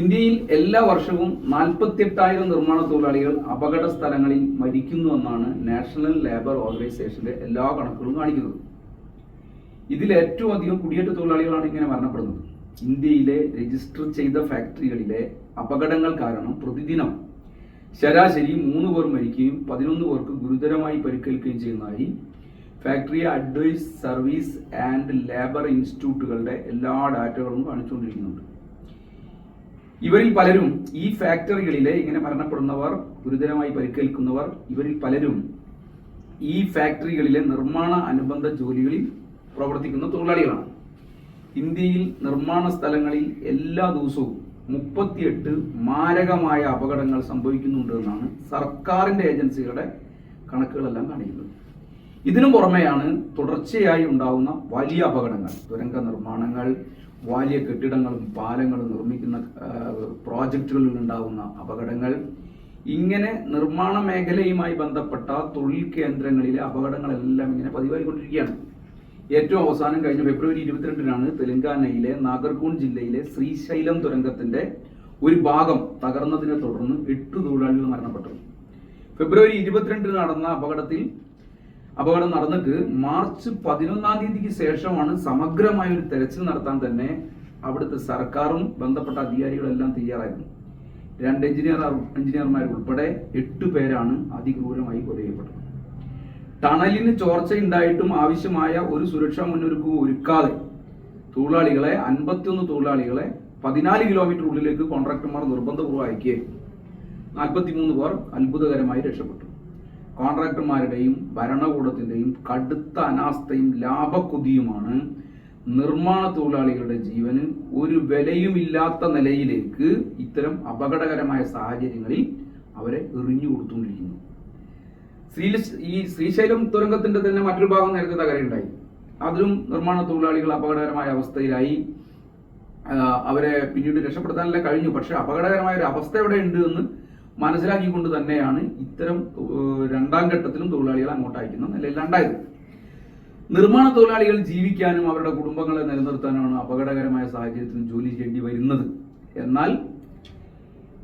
ഇന്ത്യയിൽ എല്ലാ വർഷവും നാൽപ്പത്തിയെട്ടായിരം നിർമ്മാണ തൊഴിലാളികൾ അപകട സ്ഥലങ്ങളിൽ മരിക്കുന്നു എന്നാണ് നാഷണൽ ലേബർ ഓർഗനൈസേഷന്റെ എല്ലാ കണക്കുകളും കാണിക്കുന്നത്. ഇതിൽ ഏറ്റവും അധികം കുടിയേറ്റ തൊഴിലാളികളാണ് ഇങ്ങനെ മരണപ്പെടുന്നത്. ഇന്ത്യയിലെ രജിസ്റ്റർ ചെയ്ത ഫാക്ടറികളിലെ അപകടങ്ങൾ കാരണം പ്രതിദിനം ശരാശരി മൂന്ന് പേർ മരിക്കുകയും പതിനൊന്ന് പേർക്ക് ഗുരുതരമായി പരിക്കേൽക്കുകയും ചെയ്യുന്നതായി factory advice service and labour ഇൻസ്റ്റിറ്റ്യൂട്ടുകളുടെ എല്ലാ ഡാറ്റകളും കാണിച്ചുകൊണ്ടിരിക്കുന്നുണ്ട്. ഇവരിൽ പലരും ഈ ഫാക്ടറികളിലെ ഇങ്ങനെ മരണപ്പെടുന്നവർ ഗുരുതരമായി പരിക്കേൽക്കുന്നവർ ഇവരിൽ പലരും ഈ ഫാക്ടറികളിലെ നിർമ്മാണ അനുബന്ധ ജോലികളിൽ പ്രവർത്തിക്കുന്ന തൊഴിലാളികളാണ്. ഇന്ത്യയിൽ നിർമ്മാണ സ്ഥലങ്ങളിൽ എല്ലാ ദിവസവും മുപ്പത്തിയെട്ട് മാരകമായ അപകടങ്ങൾ സംഭവിക്കുന്നുണ്ട് എന്നാണ് സർക്കാരിന്റെ ഏജൻസികളുടെ കണക്കുകളെല്ലാം കാണിക്കുന്നത്. ഇതിനു പുറമെയാണ് തുടർച്ചയായി ഉണ്ടാകുന്ന വലിയ അപകടങ്ങൾ തുരങ്ക നിർമ്മാണങ്ങൾ വലിയ കെട്ടിടങ്ങളും പാലങ്ങളും നിർമ്മിക്കുന്ന പ്രോജക്റ്റുകളിൽ ഉണ്ടാവുന്ന അപകടങ്ങൾ. ഇങ്ങനെ നിർമ്മാണ മേഖലയുമായി ബന്ധപ്പെട്ട തൊഴിൽ കേന്ദ്രങ്ങളിലെ അപകടങ്ങളെല്ലാം ഇങ്ങനെ പതിവായിക്കൊണ്ടിരിക്കുകയാണ്. ഏറ്റവും അവസാനം കഴിഞ്ഞ ഫെബ്രുവരി ഇരുപത്തിരണ്ടിനാണ് തെലങ്കാനയിലെ നാഗർകോൺ ജില്ലയിലെ ശ്രീശൈലം തുരങ്കത്തിന്റെ ഒരു ഭാഗം തകർന്നതിനെ തുടർന്ന് എട്ട് തൊഴിലാളികൾ മരണപ്പെട്ടു. ഫെബ്രുവരി ഇരുപത്തിരണ്ടിന് നടന്ന അപകടത്തിൽ അപകടം നടന്നിട്ട് മാർച്ച് പതിനൊന്നാം തീയതിക്ക് ശേഷമാണ് സമഗ്രമായ ഒരു തെരച്ചിൽ നടത്താൻ തന്നെ അവിടുത്തെ സർക്കാരും ബന്ധപ്പെട്ട അധികാരികളെല്ലാം തയ്യാറായിരുന്നു. രണ്ട് എഞ്ചിനീയർ എഞ്ചിനീയർമാർ ഉൾപ്പെടെ എട്ട് പേരാണ് അതിക്രൂരമായി കൊല ചെയ്യപ്പെട്ടത് ടണലിന് ചോർച്ചയുണ്ടായിട്ടും ആവശ്യമായ ഒരു സുരക്ഷാ മുന്നൊരുക്കവും ഒരുക്കാതെ തൊഴിലാളികളെ അൻപത്തിയൊന്ന് തൊഴിലാളികളെ പതിനാല് കിലോമീറ്റർ ഉള്ളിലേക്ക് കോൺട്രാക്ടർമാർ നിർബന്ധപൂർവം അയക്കുകയായിരുന്നു. നാൽപ്പത്തിമൂന്ന് പേർ അത്ഭുതകരമായി രക്ഷപ്പെട്ടു. കോൺട്രാക്ടർമാരുടെയും ഭരണകൂടത്തിന്റെയും കടുത്ത അനാസ്ഥയും ലാഭക്കുതിയുമാണ് നിർമ്മാണ തൊഴിലാളികളുടെ ജീവന് ഒരു വിലയുമില്ലാത്ത നിലയിലേക്ക് ഇത്തരം അപകടകരമായ സാഹചര്യങ്ങളിൽ അവരെ എറിഞ്ഞു കൊടുത്തുകൊണ്ടിരിക്കുന്നു. ശ്രീ ഈ ശ്രീശൈലം തുരങ്കത്തിന്റെ തന്നെ മറ്റൊരു ഭാഗം നേരത്തെ തകരയുണ്ടായി. അതിലും നിർമ്മാണ തൊഴിലാളികൾ അപകടകരമായ അവസ്ഥയിലായി. അവരെ പിന്നീട് രക്ഷപ്പെടുത്താനല്ല കഴിഞ്ഞു. പക്ഷെ അപകടകരമായ ഒരു അവസ്ഥ എവിടെ ഉണ്ട് എന്ന് മനസ്സിലാക്കിക്കൊണ്ട് തന്നെയാണ് ഇത്തരം രണ്ടാം ഘട്ടത്തിലും തൊഴിലാളികൾ അങ്ങോട്ട് അയക്കുന്ന നിലയിലുണ്ടായത്. നിർമ്മാണ തൊഴിലാളികൾ ജീവിക്കാനും അവരുടെ കുടുംബങ്ങളെ നിലനിർത്താനുമാണ് അപകടകരമായ സാഹചര്യത്തിൽ ജോലി ചെയ്യേണ്ടി വരുന്നത്. എന്നാൽ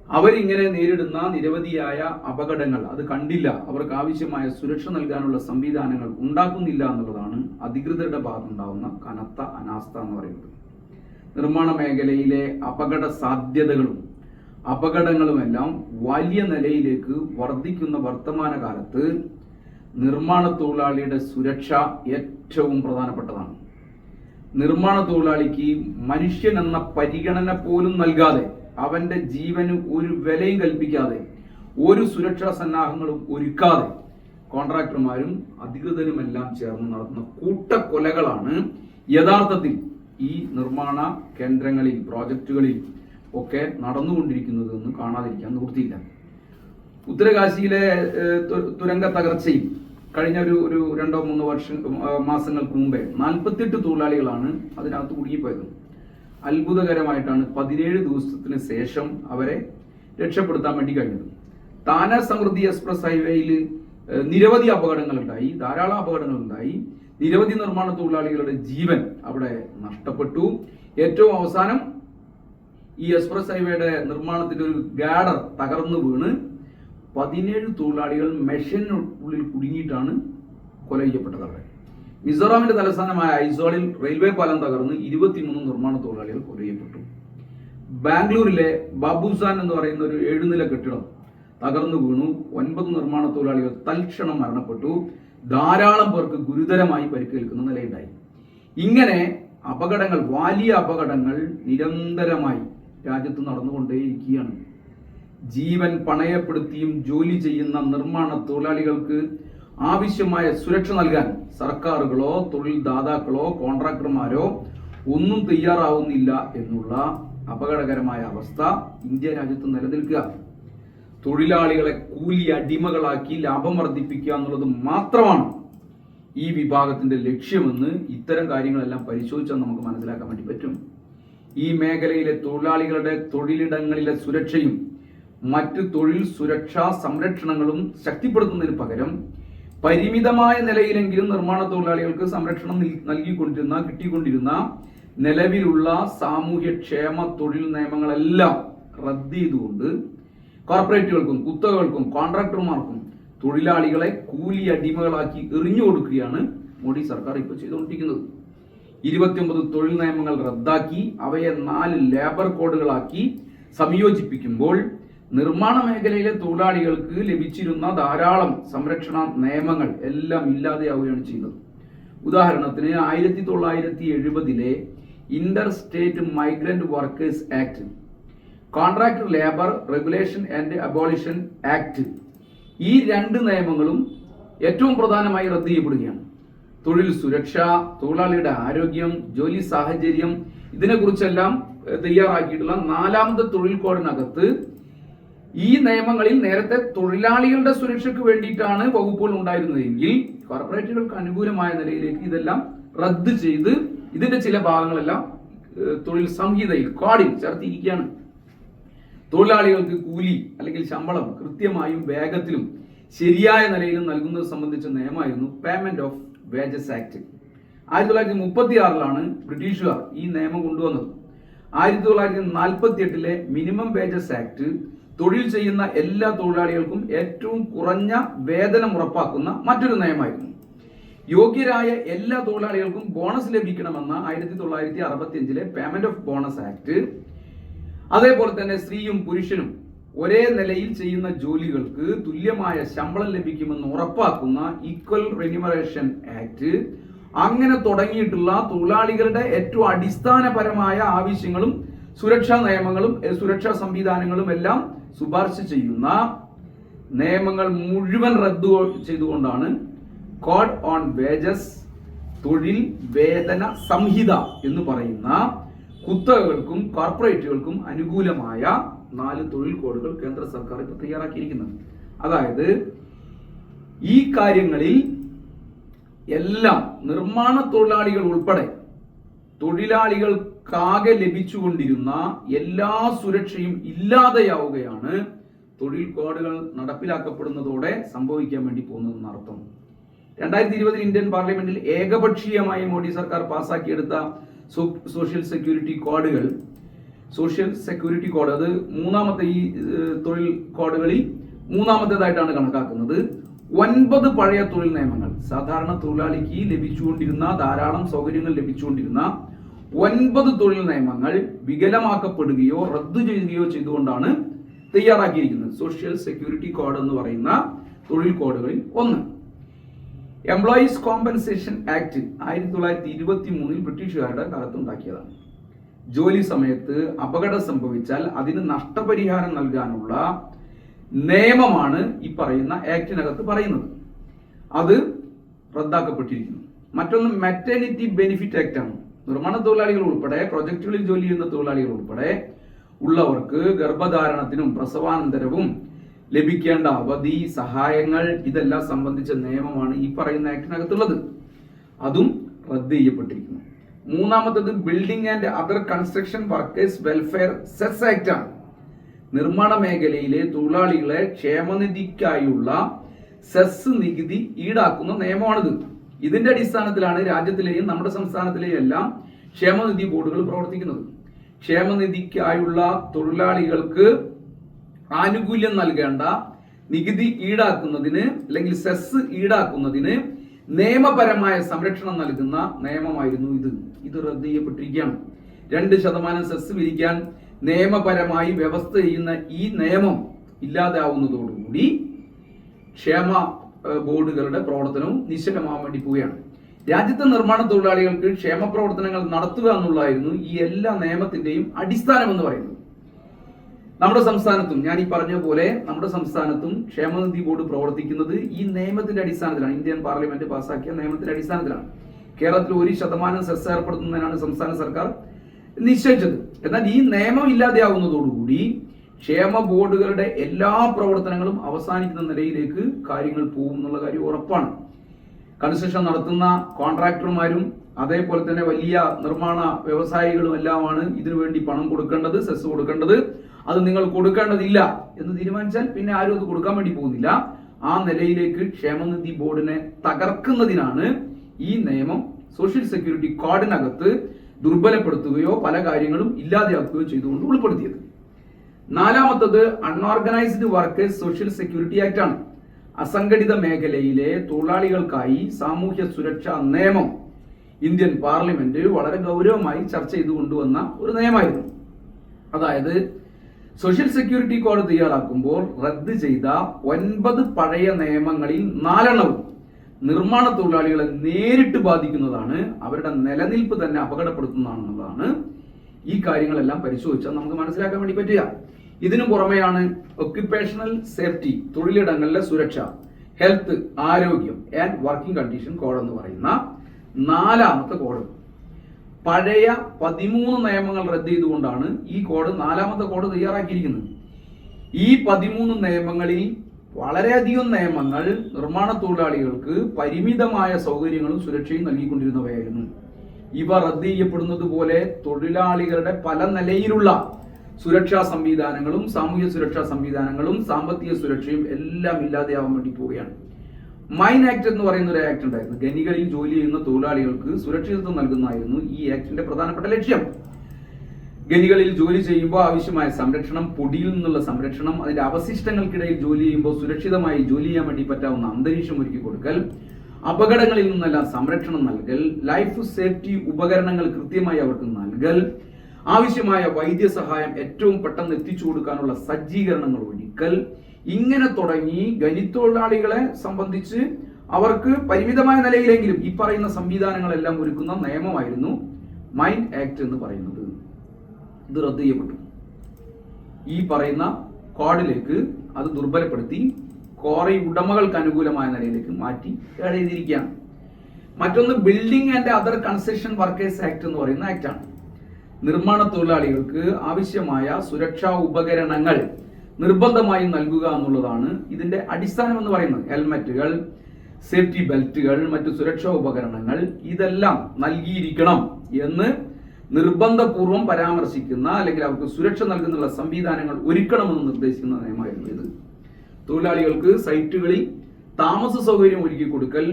അവരിങ്ങനെ നേരിടുന്ന നിരവധിയായ അപകടങ്ങൾ അത് കണ്ടില്ല. അവർക്ക് ആവശ്യമായ സുരക്ഷ നൽകാനുള്ള സംവിധാനങ്ങൾ ഉണ്ടാക്കുന്നില്ല എന്നുള്ളതാണ് അധികൃതരുടെ ഭാഗത്തുണ്ടാവുന്ന കനത്ത അനാസ്ഥ എന്ന് പറയുന്നത്. നിർമ്മാണ മേഖലയിലെ അപകട സാധ്യതകളും അപകടങ്ങളുമെല്ലാം വലിയ നിലയിലേക്ക് വർദ്ധിക്കുന്ന വർത്തമാന കാലത്ത് നിർമ്മാണ തൊഴിലാളിയുടെ സുരക്ഷ ഏറ്റവും പ്രധാനപ്പെട്ടതാണ്. നിർമ്മാണ തൊഴിലാളിക്ക് മനുഷ്യൻ എന്ന പരിഗണന പോലും നൽകാതെ അവന്റെ ജീവന് ഒരു വിലയും കൽപ്പിക്കാതെ ഒരു സുരക്ഷാ സന്നാഹങ്ങളും ഒരുക്കാതെ കോൺട്രാക്ടർമാരും അധികൃതരുമെല്ലാം ചേർന്ന് നടത്തുന്ന കൂട്ടക്കൊലകളാണ് യഥാർത്ഥത്തിൽ ഈ നിർമ്മാണ കേന്ദ്രങ്ങളിൽ പ്രോജക്റ്റുകളിൽ ഒക്കെ നടന്നുകൊണ്ടിരിക്കുന്നത് എന്ന് കാണാതിരിക്കാൻ നിവൃത്തിയില്ല. ഉത്തരകാശിയിലെ തുരങ്ക തകർച്ചയും കഴിഞ്ഞ ഒരു ഒരു രണ്ടോ മൂന്നോ വർഷം മാസങ്ങൾക്ക് മുമ്പേ നാൽപ്പത്തെട്ട് തൊഴിലാളികളാണ് അതിനകത്ത് കുടുങ്ങിപ്പോയത്. അത്ഭുതകരമായിട്ടാണ് പതിനേഴ് ദിവസത്തിന് ശേഷം അവരെ രക്ഷപ്പെടുത്താൻ വേണ്ടി കഴിഞ്ഞത്. താന സമൃദ്ധി എക്സ്പ്രസ് ഹൈവേയിൽ നിരവധി അപകടങ്ങളുണ്ടായി ധാരാളം അപകടങ്ങളുണ്ടായി. നിരവധി നിർമ്മാണ തൊഴിലാളികളുടെ ജീവൻ അവിടെ നഷ്ടപ്പെട്ടു. ഏറ്റവും അവസാനം ഈ എക്സ്പ്രസ് ഹൈവേയുടെ നിർമ്മാണത്തിന്റെ ഒരു ഗാഡർ തകർന്നു വീണ് പതിനേഴ് തൊഴിലാളികൾ മെഷീനുള്ളിൽ കുടുങ്ങിയിട്ടാണ് കൊല ചെയ്യപ്പെട്ടത് അവിടെ. മിസോറാമിന്റെ തലസ്ഥാനമായ ഐസോളിൽ റെയിൽവേ പാലം തകർന്ന് ഇരുപത്തിമൂന്ന് നിർമ്മാണ തൊഴിലാളികൾ കൊല ചെയ്യപ്പെട്ടു. ബാംഗ്ലൂരിലെ ബാബുസാൻ എന്ന് പറയുന്ന ഒരു ഏഴുനില കെട്ടിടം തകർന്നു വീണു. ഒൻപത് നിർമ്മാണ തൊഴിലാളികൾ തൽക്ഷണം മരണപ്പെട്ടു. ധാരാളം പേർക്ക് ഗുരുതരമായി പരിക്കേൽക്കുന്ന നിലയുണ്ടായി. ഇങ്ങനെ അപകടങ്ങൾ വലിയ അപകടങ്ങൾ നിരന്തരമായി രാജ്യത്ത് നടന്നുകൊണ്ടേയിരിക്കുകയാണ്. ജീവൻ പണയപ്പെടുത്തിയും ജോലി ചെയ്യുന്ന നിർമ്മാണ തൊഴിലാളികൾക്ക് ആവശ്യമായ സുരക്ഷ നൽകാൻ സർക്കാരുകളോ തൊഴിൽ ദാതാക്കളോ കോൺട്രാക്ടർമാരോ ഒന്നും തയ്യാറാവുന്നില്ല എന്നുള്ള അപകടകരമായ അവസ്ഥ ഇന്ത്യ രാജ്യത്ത് നിലനിൽക്കുക. തൊഴിലാളികളെ കൂലി അടിമകളാക്കി ലാഭം വർദ്ധിപ്പിക്കുക എന്നുള്ളത് മാത്രമാണ് ഈ വിഭാഗത്തിന്റെ ലക്ഷ്യമെന്ന് ഇത്തരം കാര്യങ്ങളെല്ലാം പരിശോധിച്ചാൽ നമുക്ക് മനസ്സിലാക്കാൻ വേണ്ടി പറ്റും. ഈ മേഖലയിലെ തൊഴിലാളികളുടെ തൊഴിലിടങ്ങളിലെ സുരക്ഷയും മറ്റ് തൊഴിൽ സുരക്ഷാ സംരക്ഷണങ്ങളും ശക്തിപ്പെടുത്തുന്നതിന് പകരം പരിമിതമായ നിലയിലെങ്കിലും നിർമ്മാണ തൊഴിലാളികൾക്ക് സംരക്ഷണം നിൽ- നൽകിക്കൊണ്ടിരുന്ന കിട്ടിക്കൊണ്ടിരുന്ന നിലവിലുള്ള സാമൂഹ്യക്ഷേമ തൊഴിൽ നിയമങ്ങളെല്ലാം റദ്ദ് ചെയ്തുകൊണ്ട് കോർപ്പറേറ്റുകൾക്കും കുത്തകകൾക്കും കോൺട്രാക്ടർമാർക്കും തൊഴിലാളികളെ കൂലി അടിമകളാക്കി എറിഞ്ഞു കൊടുക്കുകയാണ് മോഡി സർക്കാർ ഇപ്പോൾ ചെയ്തുകൊണ്ടിരിക്കുന്നത്. ഇരുപത്തിയൊമ്പത് തൊഴിൽ നിയമങ്ങൾ റദ്ദാക്കി അവയെ നാല് ലേബർ കോഡുകളാക്കി സംയോജിപ്പിക്കുമ്പോൾ നിർമ്മാണ മേഖലയിലെ തൊഴിലാളികൾക്ക് ലഭിച്ചിരുന്ന ധാരാളം സംരക്ഷണ നിയമങ്ങൾ എല്ലാം ഇല്ലാതെയാവുകയാണ് ചെയ്യുന്നത്. ഉദാഹരണത്തിന് ആയിരത്തി തൊള്ളായിരത്തി എഴുപതിലെ inter state migrant workers act contract labour regulation and abolition act ഈ രണ്ട് നിയമങ്ങളും ഏറ്റവും പ്രധാനമായി റദ്ദ് ചെയ്യപ്പെടുകയാണ്. തൊഴിൽ സുരക്ഷ തൊഴിലാളിയുടെ ആരോഗ്യം ജോലി സാഹചര്യം ഇതിനെ കുറിച്ചെല്ലാം തയ്യാറാക്കിയിട്ടുള്ള നാലാമത്തെ തൊഴിൽ കോഡിനകത്ത് ഈ നിയമങ്ങളിൽ നേരത്തെ തൊഴിലാളികളുടെ സുരക്ഷയ്ക്ക് വേണ്ടിയിട്ടാണ് വകുപ്പുകൾ ഉണ്ടായിരുന്നതെങ്കിൽ കോർപ്പറേറ്റുകൾക്ക് അനുകൂലമായ നിലയിലേക്ക് ഇതെല്ലാം റദ്ദ് ചെയ്ത് ഇതിന്റെ ചില ഭാഗങ്ങളെല്ലാം തൊഴിൽ സംഹിതയിൽ കോഡിൽ ചേർത്തിരിക്കുകയാണ്. തൊഴിലാളികൾക്ക് കൂലി അല്ലെങ്കിൽ ശമ്പളം കൃത്യമായും വേഗത്തിലും ശരിയായ നിലയിലും നൽകുന്നത് സംബന്ധിച്ച നിയമമായിരുന്നു പേയ്മെന്റ് ഓഫ് വേജസ് ആക്ട് ആയിരത്തി തൊള്ളായിരത്തി മുപ്പത്തി ആറിലാണ് ബ്രിട്ടീഷുകാർ ഈ നിയമം കൊണ്ടുവന്നത്. ആയിരത്തി തൊള്ളായിരത്തി നാൽപ്പത്തി എട്ടിലെ മിനിമം വേജസ് ആക്ട് തൊഴിൽ ചെയ്യുന്ന എല്ലാ തൊഴിലാളികൾക്കും ഏറ്റവും കുറഞ്ഞ വേതനം ഉറപ്പാക്കുന്ന മറ്റൊരു നയമായിരുന്നു യോഗ്യരായ എല്ലാ തൊഴിലാളികൾക്കും ബോണസ് ലഭിക്കണമെന്ന ആയിരത്തി തൊള്ളായിരത്തി അറുപത്തി അഞ്ചിലെ പേയ്മെന്റ് ഓഫ് ബോണസ് ആക്ട് അതേപോലെ തന്നെ സ്ത്രീയും പുരുഷനും ഒരേ നിലയിൽ ചെയ്യുന്ന ജോലികൾക്ക് തുല്യമായ ശമ്പളം ലഭിക്കുമെന്ന് ഉറപ്പാക്കുന്ന ഈക്വൽ റെന്യൂമറേഷൻ ആക്ട് അങ്ങനെ തുടങ്ങിയിട്ടുള്ള തൊഴിലാളികളുടെ ഏറ്റവും അടിസ്ഥാനപരമായ ആവശ്യങ്ങളും സുരക്ഷാ നിയമങ്ങളും സുരക്ഷാ സംവിധാനങ്ങളും എല്ലാം ശുപാർശ ചെയ്യുന്ന നിയമങ്ങൾ മുഴുവൻ റദ്ദു ചെയ്തുകൊണ്ടാണ് കോഡ് ഓൺ വേജസ് തൊഴിൽ വേതന സംഹിത എന്ന് പറയുന്ന കുത്തകകൾക്കും കോർപ്പറേറ്റുകൾക്കും അനുകൂലമായ നാല് തൊഴിൽ കോഡുകൾ കേന്ദ്ര സർക്കാർ ഇപ്പോൾ തയ്യാറാക്കിയിരിക്കുന്നത്. അതായത് ഈ കാര്യങ്ങളിൽ എല്ലാം നിർമ്മാണ തൊഴിലാളികൾ ഉൾപ്പെടെ തൊഴിലാളികൾക്കാകെ ലഭിച്ചുകൊണ്ടിരുന്ന എല്ലാ സുരക്ഷയും ഇല്ലാതെയാവുകയാണ് തൊഴിൽ കോഡുകൾ നടപ്പിലാക്കപ്പെടുന്നതോടെ സംഭവിക്കാൻ വേണ്ടി പോകുന്നതെന്ന് അർത്ഥം. രണ്ടായിരത്തി ഇരുപതിൽ ഇന്ത്യൻ പാർലമെന്റിൽ ഏകപക്ഷീയമായി മോഡി സർക്കാർ പാസാക്കിയെടുത്ത സോഷ്യൽ സെക്യൂരിറ്റി കോഡുകൾ സോഷ്യൽ സെക്യൂരിറ്റി കോഡ് അത് മൂന്നാമത്തെ ഈ തൊഴിൽ കോഡുകളിൽ മൂന്നാമത്തേതായിട്ടാണ് കണക്കാക്കുന്നത്. ഒൻപത് പഴയ തൊഴിൽ നിയമങ്ങൾ സാധാരണ തൊഴിലാളിക്ക് ലഭിച്ചുകൊണ്ടിരുന്ന ധാരാളം സൗകര്യങ്ങൾ ലഭിച്ചുകൊണ്ടിരുന്ന ഒൻപത് തൊഴിൽ നിയമങ്ങൾ വികലമാക്കപ്പെടുകയോ റദ്ദു ചെയ്യുകയോ ചെയ്തുകൊണ്ടാണ് തയ്യാറാക്കിയിരിക്കുന്നത്. സോഷ്യൽ സെക്യൂരിറ്റി കോഡ് എന്ന് പറയുന്ന തൊഴിൽ കോഡുകളിൽ ഒന്ന്. എംപ്ലോയീസ് കോമ്പൻസേഷൻ ആക്ട് ആയിരത്തി തൊള്ളായിരത്തി ഇരുപത്തി മൂന്നിൽ ബ്രിട്ടീഷുകാരുടെ കാലത്ത് ഉണ്ടാക്കിയതാണ്. ജോലി സമയത്ത് അപകടം സംഭവിച്ചാൽ അതിന് നഷ്ടപരിഹാരം നൽകാനുള്ള നിയമമാണ് ഈ പറയുന്ന ആക്ടിനകത്ത് പറയുന്നത്. അത് റദ്ദാക്കപ്പെട്ടിരിക്കുന്നു. മറ്റൊന്ന് മെറ്റേണിറ്റി ബെനിഫിറ്റ് ആക്ട് ആണ്. നിർമ്മാണ തൊഴിലാളികൾ ഉൾപ്പെടെ പ്രൊജക്ടുകളിൽ ജോലി ചെയ്യുന്ന തൊഴിലാളികൾ ഉൾപ്പെടെ ഉള്ളവർക്ക് ഗർഭധാരണത്തിനും പ്രസവാനന്തരവും ലഭിക്കേണ്ട അവധി സഹായങ്ങൾ ഇതെല്ലാം സംബന്ധിച്ച നിയമമാണ് ഈ പറയുന്ന ആക്ടിനകത്തുള്ളത് അതും റദ്ദ് ചെയ്യപ്പെട്ടിരിക്കുന്നു. മൂന്നാമത്തത് building and other construction workers welfare cess act ആണ്. നിർമ്മാണ മേഖലയിലെ തൊഴിലാളികളെ ക്ഷേമനിധിക്കായുള്ള സെസ് നികുതി ഈടാക്കുന്ന നിയമമാണിത്. ഇതിന്റെ അടിസ്ഥാനത്തിലാണ് രാജ്യത്തിലെയും നമ്മുടെ സംസ്ഥാനത്തിലെയും എല്ലാം ക്ഷേമനിധി ബോർഡുകൾ പ്രവർത്തിക്കുന്നത്. ക്ഷേമനിധിക്കായുള്ള തൊഴിലാളികൾക്ക് ആനുകൂല്യം നൽകേണ്ട നികുതി ഈടാക്കുന്നതിന് അല്ലെങ്കിൽ സെസ് ഈടാക്കുന്നതിന് നിയമപരമായ സംരക്ഷണം നൽകുന്ന നിയമമായിരുന്നു ഇത്. ഇത് റദ്ദ് ചെയ്യപ്പെട്ടിരിക്കുകയാണ്. രണ്ട് ശതമാനം സെസ് വിരിക്കാൻ നിയമപരമായി വ്യവസ്ഥ ചെയ്യുന്ന ഈ നിയമം ഇല്ലാതാവുന്നതോടുകൂടി ക്ഷേമ ബോർഡുകളുടെ പ്രവർത്തനവും നിശ്ചലമാവാൻ വേണ്ടി പോവുകയാണ്. രാജ്യത്തെ നിർമ്മാണ തൊഴിലാളികൾക്ക് ക്ഷേമ പ്രവർത്തനങ്ങൾ നടത്തുക എന്നുള്ളതായിരുന്നു ഈ എല്ലാ നിയമത്തിന്റെയും അടിസ്ഥാനം എന്ന് പറയുന്നത്. നമ്മുടെ സംസ്ഥാനത്തും ഞാൻ ഈ പറഞ്ഞ പോലെ നമ്മുടെ സംസ്ഥാനത്തും ക്ഷേമനിധി ബോർഡ് പ്രവർത്തിക്കുന്നത് ഈ നിയമത്തിന്റെ അടിസ്ഥാനത്തിലാണ്. ഇന്ത്യൻ പാർലമെന്റ് പാസാക്കിയ നിയമത്തിന്റെ അടിസ്ഥാനത്തിലാണ്. കേരളത്തിൽ ഒരു ശതമാനം സെസ് ഏർപ്പെടുത്തുന്നതിനാണ് സംസ്ഥാന സർക്കാർ നിശ്ചയിച്ചത്. എന്നാൽ ഈ നിയമം ഇല്ലാതെയാവുന്നതോടുകൂടി ക്ഷേമ ബോർഡുകളുടെ എല്ലാ പ്രവർത്തനങ്ങളും അവസാനിക്കുന്ന നിലയിലേക്ക് കാര്യങ്ങൾ പോകും എന്നുള്ള കാര്യം ഉറപ്പാണ്. കൺസ്ട്രക്ഷൻ നടത്തുന്ന കോൺട്രാക്ടർമാരും അതേപോലെ തന്നെ വലിയ നിർമ്മാണ വ്യവസായികളും എല്ലാമാണ് ഇതിനുവേണ്ടി പണം കൊടുക്കേണ്ടത് സെസ് കൊടുക്കേണ്ടത്. അത് നിങ്ങൾ കൊടുക്കേണ്ടതില്ല എന്ന് തീരുമാനിച്ചാൽ പിന്നെ ആരും അത് കൊടുക്കാൻ വേണ്ടി പോകുന്നില്ല. ആ നിലയിലേക്ക് ക്ഷേമനിധി ബോർഡിനെ തകർക്കുന്നതിനാണ് ഈ നിയമം സോഷ്യൽ സെക്യൂരിറ്റി കോഡിനകത്ത് ദുർബലപ്പെടുത്തുകയോ പല കാര്യങ്ങളും ഇല്ലാതെയാക്കുകയോ ചെയ്തുകൊണ്ട് ഉൾപ്പെടുത്തിയത്. നാലാമത്തത് unorganised workers social security act ആണ്. അസംഘടിത മേഖലയിലെ തൊഴിലാളികൾക്കായി സാമൂഹ്യ സുരക്ഷാ നിയമം ഇന്ത്യൻ പാർലമെന്റ് വളരെ ഗൗരവമായി ചർച്ച ചെയ്തു കൊണ്ടുവന്ന ഒരു നിയമമായിരുന്നു. അതായത് സോഷ്യൽ സെക്യൂരിറ്റി കോഡ് തയ്യാറാക്കുമ്പോൾ റദ്ദ് ചെയ്ത ഒൻപത് പഴയ നിയമങ്ങളിൽ നാലെണ്ണവും നിർമ്മാണ തൊഴിലാളികളെ നേരിട്ട് ബാധിക്കുന്നതാണ് അവരുടെ നിലനിൽപ്പ് തന്നെ അപകടപ്പെടുത്തുന്നതാണെന്നുള്ളതാണ്. ഈ കാര്യങ്ങളെല്ലാം പരിശോധിച്ചാൽ നമുക്ക് മനസ്സിലാക്കാൻ വേണ്ടി പറ്റുക. ഇതിനു പുറമെയാണ് ഒക്യുപ്പേഷണൽ സേഫ്റ്റി തൊഴിലിടങ്ങളിലെ സുരക്ഷ ഹെൽത്ത് ആരോഗ്യം ആൻഡ് വർക്കിംഗ് കണ്ടീഷൻ കോഡ് എന്ന് പറയുന്ന നാലാമത്തെ കോഡ് പഴയ പതിമൂന്ന് നിയമങ്ങൾ റദ്ദ് ചെയ്തുകൊണ്ടാണ് ഈ കോഡ് നാലാമത്തെ കോഡ് തയ്യാറാക്കിയിരിക്കുന്നത്. ഈ പതിമൂന്ന് നിയമങ്ങളിൽ വളരെയധികം നിയമങ്ങൾ നിർമ്മാണ തൊഴിലാളികൾക്ക് പരിമിതമായ സൗകര്യങ്ങളും സുരക്ഷയും നൽകിക്കൊണ്ടിരുന്നവയായിരുന്നു. ഇവ റദ്ദ് ചെയ്യപ്പെടുന്നത് പോലെ തൊഴിലാളികളുടെ പല നിലയിലുള്ള സുരക്ഷാ സംവിധാനങ്ങളും സാമൂഹ്യ സുരക്ഷാ സംവിധാനങ്ങളും സാമ്പത്തിക സുരക്ഷയും എല്ലാം ഇല്ലാതെയാവാൻ വേണ്ടി പോവുകയാണ്. മൈൻ ആക്ട് എന്ന് പറയുന്ന ഒരു ആക്ട് ഉണ്ടായിരുന്നു. ഖനികളിൽ ജോലി ചെയ്യുന്ന തൊഴിലാളികൾക്ക് സുരക്ഷിതത്വം നൽകുന്നതായിരുന്നു ഈ ആക്ടിന്റെ പ്രധാനപ്പെട്ട ലക്ഷ്യം. ഖനികളിൽ ജോലി ചെയ്യുമ്പോൾ ആവശ്യമായ സംരക്ഷണം പൊടിയിൽ നിന്നുള്ള സംരക്ഷണം അതിന്റെ അവശിഷ്ടങ്ങൾക്കിടയിൽ ജോലി ചെയ്യുമ്പോൾ സുരക്ഷിതമായി ജോലി ചെയ്യാൻ വേണ്ടി പറ്റാവുന്ന അന്തരീക്ഷം ഒരുക്കി കൊടുക്കൽ അപകടങ്ങളിൽ നിന്നെല്ലാം സംരക്ഷണം നൽകൽ ലൈഫ് സേഫ്റ്റി ഉപകരണങ്ങൾ കൃത്യമായി അവർക്ക് നൽകൽ ആവശ്യമായ വൈദ്യസഹായം ഏറ്റവും പെട്ടെന്ന് എത്തിച്ചു കൊടുക്കാനുള്ള സജ്ജീകരണങ്ങൾ ഒരുക്കൽ ഇങ്ങനെ തുടങ്ങി ഖനിത്തൊഴിലാളികളെ സംബന്ധിച്ച് അവർക്ക് പരിമിതമായ നിലയിലെങ്കിലും ഈ പറയുന്ന സംവിധാനങ്ങളെല്ലാം ഒരുക്കുന്ന നിയമമായിരുന്നു മൈൻഡ് ആക്ട് എന്ന് പറയുന്നത്. ഇത് റദ്ദ് ചെയ്യപ്പെട്ടു. ഈ പറയുന്ന കോഡിലേക്ക് അത് ദുർബലപ്പെടുത്തി കോറി ഉടമകൾക്ക് അനുകൂലമായ നിലയിലേക്ക് മാറ്റി എഴുതിയിരിക്കുകയാണ് മറ്റൊന്ന് building and other construction workers act എന്ന് പറയുന്ന ആക്ടാണ് നിർമ്മാണ തൊഴിലാളികൾക്ക് ആവശ്യമായ സുരക്ഷാ ഉപകരണങ്ങൾ നിർബന്ധമായും നൽകുക എന്നുള്ളതാണ് ഇതിന്റെ അടിസ്ഥാനം എന്ന് പറയുന്നത്. ഹെൽമറ്റുകൾ സേഫ്റ്റി ബെൽറ്റുകൾ മറ്റു സുരക്ഷാ ഉപകരണങ്ങൾ ഇതെല്ലാം നൽകിയിരിക്കണം എന്ന് നിർബന്ധപൂർവം പരാമർശിക്കുന്ന അല്ലെങ്കിൽ അവർക്ക് സുരക്ഷ നൽകുന്നുള്ള സംവിധാനങ്ങൾ ഒരുക്കണമെന്ന് നിർദ്ദേശിക്കുന്ന നയമായിരുന്നു ഇത്. തൊഴിലാളികൾക്ക് സൈറ്റുകളിൽ താമസ സൗകര്യം ഒരുക്കി കൊടുക്കൽ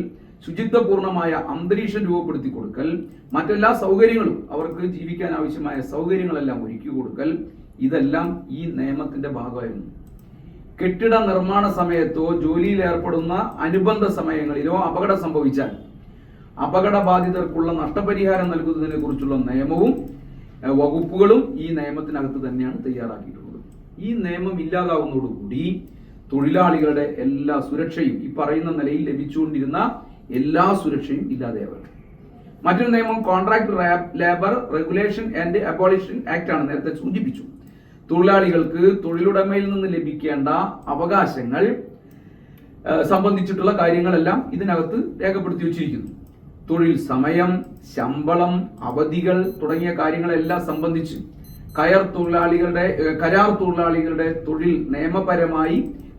ശുചിത്വപൂർണമായ അന്തരീക്ഷം രൂപപ്പെടുത്തി കൊടുക്കൽ മറ്റെല്ലാ സൗകര്യങ്ങളും അവർക്ക് ജീവിക്കാൻ ആവശ്യമായ സൗകര്യങ്ങളെല്ലാം ഒരുക്കി കൊടുക്കൽ ഇതെല്ലാം ഈ നിയമത്തിന്റെ ഭാഗമായിരുന്നു. കെട്ടിട നിർമ്മാണ സമയത്തോ ജോലിയിൽ ഏർപ്പെടുന്ന അനുബന്ധ സമയങ്ങളിലോ അപകടം സംഭവിച്ചാൽ അപകടബാധിതർക്കുള്ള നഷ്ടപരിഹാരം നൽകുന്നതിനെ കുറിച്ചുള്ള നിയമവും വകുപ്പുകളും ഈ നിയമത്തിനകത്ത് തന്നെയാണ് തയ്യാറാക്കിയിട്ടുള്ളത്. ഈ നിയമം ഇല്ലാതാവുന്നതോടുകൂടി തൊഴിലാളികളുടെ എല്ലാ സുരക്ഷയും ഈ പറയുന്ന നിലയിൽ ലഭിച്ചുകൊണ്ടിരുന്ന എല്ലാ സുരക്ഷയും ഇല്ലാതെയാവും മറ്റൊരു നിയമം contract labour regulation and abolition act ആണ് നേരത്തെ സൂചിപ്പിച്ചു. തൊഴിലാളികൾക്ക് തൊഴിലുടമയിൽ നിന്ന് ലഭിക്കേണ്ട അവകാശങ്ങൾ സംബന്ധിച്ചിട്ടുള്ള കാര്യങ്ങളെല്ലാം ഇതിനകത്ത് രേഖപ്പെടുത്തി വച്ചിരിക്കുന്നു. തൊഴിൽ സമയം ശമ്പളം അവധികൾ തുടങ്ങിയ കാര്യങ്ങളെല്ലാം സംബന്ധിച്ച് കയർ തൊഴിലാളികളുടെ കരാർ തൊഴിലാളികളുടെ തൊഴിൽ നിയമപരമായി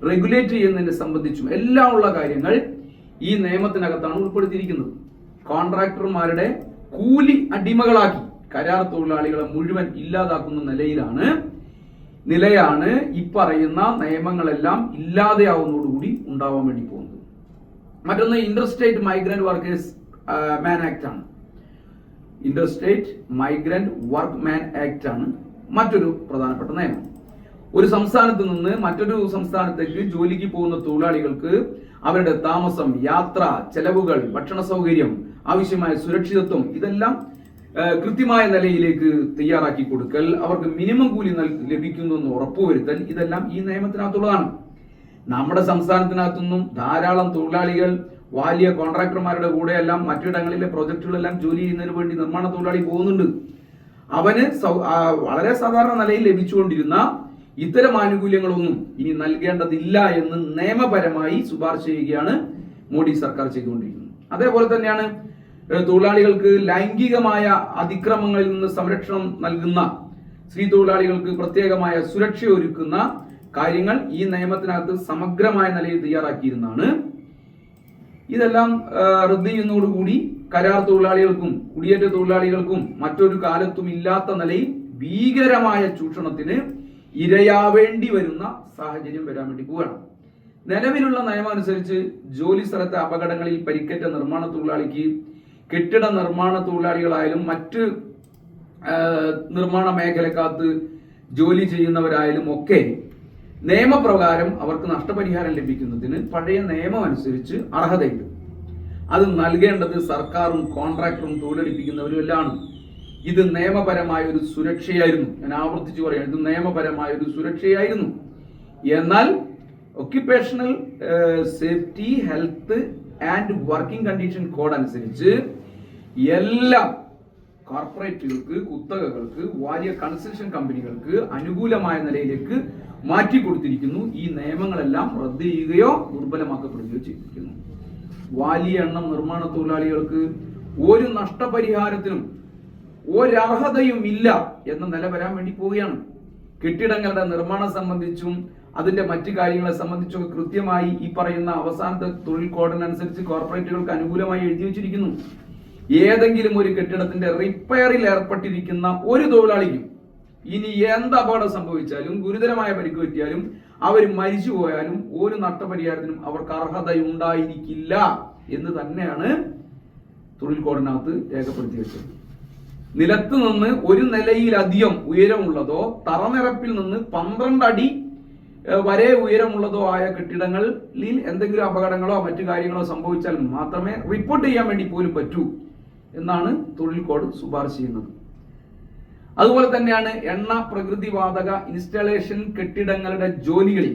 റെഗുലേറ്റ് ചെയ്യുന്നതിനെ സംബന്ധിച്ചും എല്ലാം ഉള്ള കാര്യങ്ങൾ ഈ നിയമത്തിനകത്താണ് ഉൾപ്പെടുത്തിയിരിക്കുന്നത്. കോൺട്രാക്ടർമാരുടെ കൂലി അടിമകളാക്കി കരാർ തൊഴിലാളികളെ മുഴുവൻ ഇല്ലാതാക്കുന്ന നിലയിലാണ് നിലയാണ് ഈ പറയുന്ന നിയമങ്ങളെല്ലാം ഇല്ലാതെയാവുന്നതോടുകൂടി ഉണ്ടാവാൻ വേണ്ടി പോകുന്നത്. മറ്റൊന്ന് interstate migrant workers man act ആണ്. Interstate migrant work man act ആണ് മറ്റൊരു പ്രധാനപ്പെട്ട നിയമം. ഒരു സംസ്ഥാനത്ത് നിന്ന് മറ്റൊരു സംസ്ഥാനത്തേക്ക് ജോലിക്ക് പോകുന്ന തൊഴിലാളികൾക്ക് അവരുടെ താമസം യാത്ര ചെലവുകൾ ഭക്ഷണ സൗകര്യം ആവശ്യമായ സുരക്ഷിതത്വം ഇതെല്ലാം കൃത്യമായ നിലയിലേക്ക് തയ്യാറാക്കി കൊടുക്കൽ അവർക്ക് മിനിമം കൂലി ലഭിക്കുന്നു എന്ന് ഉറപ്പുവരുത്തൽ ഇതെല്ലാം ഈ നിയമത്തിനകത്തുള്ളതാണ്. നമ്മുടെ സംസ്ഥാനത്തിനകത്തുനിന്നും ധാരാളം തൊഴിലാളികൾ വലിയ കോൺട്രാക്ടർമാരുടെ കൂടെയെല്ലാം മറ്റിടങ്ങളിലെ പ്രൊജക്ടുകളെല്ലാം ജോലി ചെയ്യുന്നതിന് വേണ്ടി നിർമ്മാണ തൊഴിലാളി പോകുന്നുണ്ട്. അവന് വളരെ സാധാരണ നിലയിൽ ലഭിച്ചുകൊണ്ടിരുന്ന ഇത്തരം ആനുകൂല്യങ്ങളൊന്നും ഇനി നൽകേണ്ടതില്ല എന്ന് നിയമപരമായി ശുപാർശ ചെയ്യുകയാണ് മോഡി സർക്കാർ ചെയ്തുകൊണ്ടിരിക്കുന്നത്. അതേപോലെ തന്നെയാണ് തൊഴിലാളികൾക്ക് ലൈംഗികമായ അതിക്രമങ്ങളിൽ നിന്ന് സംരക്ഷണം നൽകുന്ന സ്ത്രീ തൊഴിലാളികൾക്ക് പ്രത്യേകമായ സുരക്ഷ ഒരുക്കുന്ന കാര്യങ്ങൾ ഈ നിയമത്തിനകത്ത് സമഗ്രമായ നിലയിൽ തയ്യാറാക്കിയിരുന്നതാണ് ഇതെല്ലാം റദ്ദ് ചെയ്യുന്നതോടുകൂടി കരാർ തൊഴിലാളികൾക്കും കുടിയേറ്റ തൊഴിലാളികൾക്കും മറ്റൊരു കാലത്തും ഇല്ലാത്ത നിലയിൽ ഭീകരമായ ചൂഷണത്തിന് ഇരയാവേണ്ടി വരുന്ന സാഹചര്യം വരാൻ വേണ്ടി പോവുകയാണ്. നിലവിലുള്ള നിയമം അനുസരിച്ച് ജോലി സ്ഥലത്തെ അപകടങ്ങളിൽ പരിക്കേറ്റ നിർമ്മാണ തൊഴിലാളിക്ക് കെട്ടിട നിർമ്മാണ തൊഴിലാളികളായാലും മറ്റ് നിർമ്മാണ മേഖലക്കകത്ത് ജോലി ചെയ്യുന്നവരായാലും ഒക്കെ നിയമപ്രകാരം അവർക്ക് നഷ്ടപരിഹാരം ലഭിക്കുന്നതിന് പഴയ നിയമം അനുസരിച്ച് അർഹതയുണ്ട്. അത് നൽകേണ്ടത് സർക്കാരും കോൺട്രാക്ടറും തൊഴിലെടുപ്പിക്കുന്നവരും എല്ലാമാണ് ഇത് നിയമപരമായ ഒരു സുരക്ഷയായിരുന്നു. ഞാൻ ആവർത്തിച്ചു പറയാം ഇത് നിയമപരമായ ഒരു സുരക്ഷയായിരുന്നു. എന്നാൽ occupational safety health and working condition code അനുസരിച്ച് എല്ലാ കോർപ്പറേറ്റുകൾക്ക് കുത്തകകൾക്ക് വലിയ കൺസ്ട്രക്ഷൻ കമ്പനികൾക്ക് അനുകൂലമായ നിലയിലേക്ക് മാറ്റി കൊടുത്തിരിക്കുന്നു. ഈ നിയമങ്ങളെല്ലാം റദ്ദ് ചെയ്യുകയോ ദുർബലമാക്കപ്പെടുകയോ ചെയ്തിരിക്കുന്നു. വലിയ എണ്ണം നിർമ്മാണ തൊഴിലാളികൾക്ക് ഒരു നഷ്ടപരിഹാരത്തിനും ഒരർഹതയും ഇല്ല എന്ന നില വരാൻ വേണ്ടി പോവുകയാണ്. കെട്ടിടങ്ങളുടെ നിർമ്മാണം സംബന്ധിച്ചും അതിന്റെ മറ്റു കാര്യങ്ങളെ സംബന്ധിച്ചും കൃത്യമായി ഈ പറയുന്ന അവസാനത്തെ തൊഴിൽ കോഡിനനുസരിച്ച് കോർപ്പറേറ്റുകൾക്ക് അനുകൂലമായി എഴുതി വെച്ചിരിക്കുന്നു. ഏതെങ്കിലും ഒരു കെട്ടിടത്തിന്റെ റിപ്പയറിൽ ഏർപ്പെട്ടിരിക്കുന്ന ഒരു തൊഴിലാളിക്കും ഇനി എന്ത് അപകടം സംഭവിച്ചാലും ഗുരുതരമായ പരിക്ക് പറ്റിയാലും അവർ മരിച്ചു പോയാലും ഒരു നഷ്ടപരിഹാരത്തിനും അവർക്ക് അർഹതയുണ്ടായിരിക്കില്ല എന്ന് തന്നെയാണ് തൊഴിൽ കോഡിനകത്ത് രേഖപ്പെടുത്തി വെച്ചത്. നിലത്ത് നിന്ന് ഒരു നിലയിലധികം ഉയരമുള്ളതോ തറനിരപ്പിൽ നിന്ന് പന്ത്രണ്ട് അടി വരെ ഉയരമുള്ളതോ ആയ കെട്ടിടങ്ങളിൽ എന്തെങ്കിലും അപകടങ്ങളോ മറ്റു കാര്യങ്ങളോ സംഭവിച്ചാൽ മാത്രമേ റിപ്പോർട്ട് ചെയ്യാൻ വേണ്ടി പോലും പറ്റൂ. എന്നാണ് തൊഴിൽ കോഡ് ശുപാർശ ചെയ്യുന്നത്. അതുപോലെ തന്നെയാണ് എണ്ണ പ്രകൃതിവാതക ഇൻസ്റ്റാളേഷൻ കെട്ടിടങ്ങളുടെ ജോലികളിൽ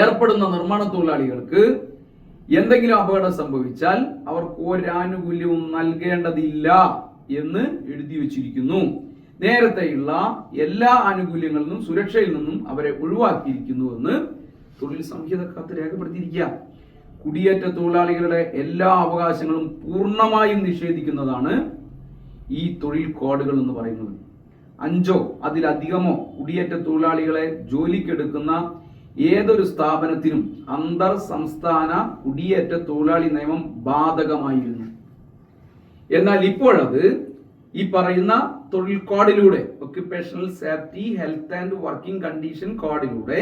ഏർപ്പെടുന്ന നിർമ്മാണ തൊഴിലാളികൾക്ക് എന്തെങ്കിലും അപകടം സംഭവിച്ചാൽ അവർക്ക് ഒരാനുകൂല്യവും നൽകേണ്ടതില്ല എന്ന് എഴുതി വച്ചിരിക്കുന്നു. നേരത്തെയുള്ള എല്ലാ ആനുകൂല്യങ്ങളിൽ നിന്നും സുരക്ഷയിൽ നിന്നും അവരെ ഒഴിവാക്കിയിരിക്കുന്നുവെന്ന് തൊഴിൽ സംഹിതക്കകത്ത് രേഖപ്പെടുത്തിയിരിക്കുക കുടിയേറ്റ തൊഴിലാളികളുടെ എല്ലാ അവകാശങ്ങളും പൂർണമായും നിഷേധിക്കുന്നതാണ് ഈ തൊഴിൽ കോഡുകൾ എന്ന് പറയുന്നത്. അഞ്ചോ അതിലധികമോ കുടിയേറ്റ തൊഴിലാളികളെ ജോലിക്കെടുക്കുന്ന ഏതൊരു സ്ഥാപനത്തിനും അന്തർ സംസ്ഥാന കുടിയേറ്റ തൊഴിലാളി നിയമം ബാധകമായിരുന്നു. എന്നാൽ ഇപ്പോഴത് ഈ പറയുന്ന തൊഴിൽ കോഡിലൂടെ occupational safety health and working condition കോഡിലൂടെ